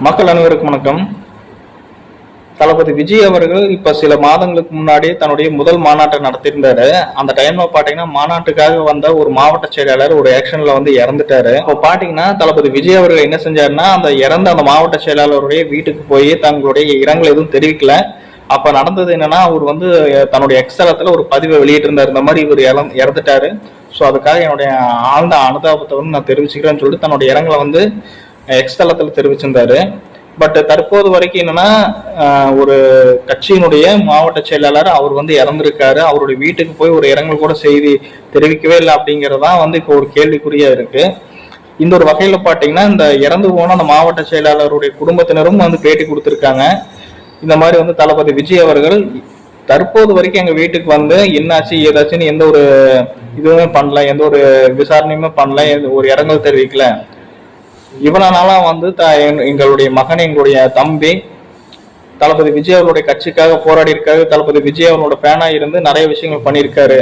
மக்கள் அனைவருக்கும் வணக்கம். தளபதி விஜய் அவர்கள் இப்ப சில மாதங்களுக்கு முன்னாடி தன்னுடைய முதல் மாநாட்டை நடத்தியிருந்தாரு. அந்த டைம்ல பாத்தீங்கன்னா மாநாட்டுக்காக வந்த ஒரு மாவட்ட செயலாளர் ஒரு ஆக்ஷன்ல வந்து இறந்துட்டாரு. இப்போ பாத்தீங்கன்னா தளபதி விஜய் அவர்கள் என்ன செஞ்சாருன்னா அந்த இறந்த அந்த மாவட்ட செயலாளருடைய வீட்டுக்கு போய் தங்களுடைய இரங்கல் எதுவும் தெரிவிக்கல. அப்ப நடந்தது என்னன்னா அவர் வந்து தன்னுடைய எக்ஸ்தலத்துல ஒரு பதிவை வெளியிட்டிருந்தார். இந்த மாதிரி இவர் இறந்து- இறந்துட்டாரு. ஸோ அதுக்காக என்னுடைய ஆழ்ந்த அனுதாபத்தை வந்து நான் தெரிவிச்சுக்கிறேன்னு சொல்லிட்டு தன்னுடைய இரங்கலை வந்து எக்ஸ் தளத்தில் தெரிவிச்சிருந்தாரு. பட் தற்போது வரைக்கும் என்னன்னா ஒரு கட்சியினுடைய மாவட்ட செயலாளர் அவர் வந்து இறந்திருக்காரு. அவருடைய வீட்டுக்கு போய் ஒரு இரங்கல் கூட செய்தி தெரிவிக்கவே இல்லை அப்படிங்கறதான் வந்து இப்போ ஒரு கேள்விக்குறியா இருக்கு. இந்த ஒரு வகையில பாத்தீங்கன்னா இந்த இறந்து போன அந்த மாவட்ட செயலாளருடைய குடும்பத்தினரும் வந்து பேட்டி கொடுத்துருக்காங்க. இந்த மாதிரி வந்து தளபதி விஜய் அவர்கள் தற்போது வரைக்கும் எங்க வீட்டுக்கு வந்து என்னாச்சு ஏதாச்சுன்னு எந்த ஒரு இதுவுமே பண்ணல எந்த ஒரு விசாரணையுமே பண்ணல எந்த ஒரு இறங்கல் தெரிவிக்கல. இவ்வளவு நாளா வந்து த எங்களுடைய மகன் எங்களுடைய தம்பி தளபதி விஜய் அவர்களுடைய கட்சிக்காக போராடி இருக்காரு தளபதி விஜய் அவர்களோட பேனா இருந்து நிறைய விஷயங்கள் பண்ணியிருக்காரு.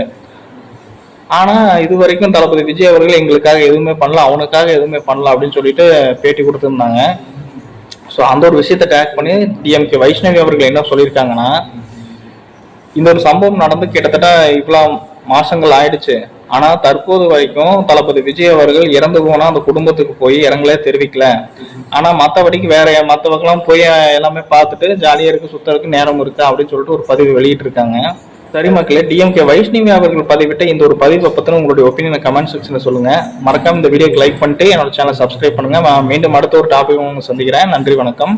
ஆனா இது வரைக்கும் தளபதி விஜய் அவர்கள் எங்களுக்காக எதுவுமே பண்ணல அவனுக்காக எதுவுமே பண்ணல அப்படின்னு சொல்லிட்டு பேட்டி கொடுத்துருந்தாங்க. ஸோ அந்த ஒரு விஷயத்தை டேக் பண்ணி டிஎம்கே வைஷ்ணவி அவர்கள் என்ன சொல்லியிருக்காங்கன்னா இந்த ஒரு சம்பவம் நடந்து கிட்டத்தட்ட இவ்வளோ மாசங்கள் ஆயிடுச்சு. ஆனா தற்போது வரைக்கும் தளபதி விஜய் அவர்கள் இறந்து போனா அந்த குடும்பத்துக்கு போய் இரங்கலே தெரிவிக்கல. ஆனா மத்தபடிக்கு வேற மத்தவங்கலாம் போய் எல்லாமே பார்த்துட்டு ஜாலியா இருக்கு சுத்தருக்கு நேரம் இருக்கு அப்படின்னு சொல்லிட்டு ஒரு பதிவு வெளியிட்டு இருக்காங்க சரி மக்களே டிஎம்கே வைஷ்ணவி அவர்கள் பதிவிட்ட இந்த ஒரு பதிவை பத்தின உங்களுடைய ஒப்பீனியை கமெண்ட் செக்ஷன்ல சொல்லுங்க. மறக்காம இந்த வீடியோக்கு லைக் பண்ணிட்டு என்னோட சேனல் சப்ஸ்கிரைப் பண்ணுங்க. மீண்டும் அடுத்த ஒரு டாபிக் உங்களுக்கு சந்திக்கிறேன். நன்றி வணக்கம்.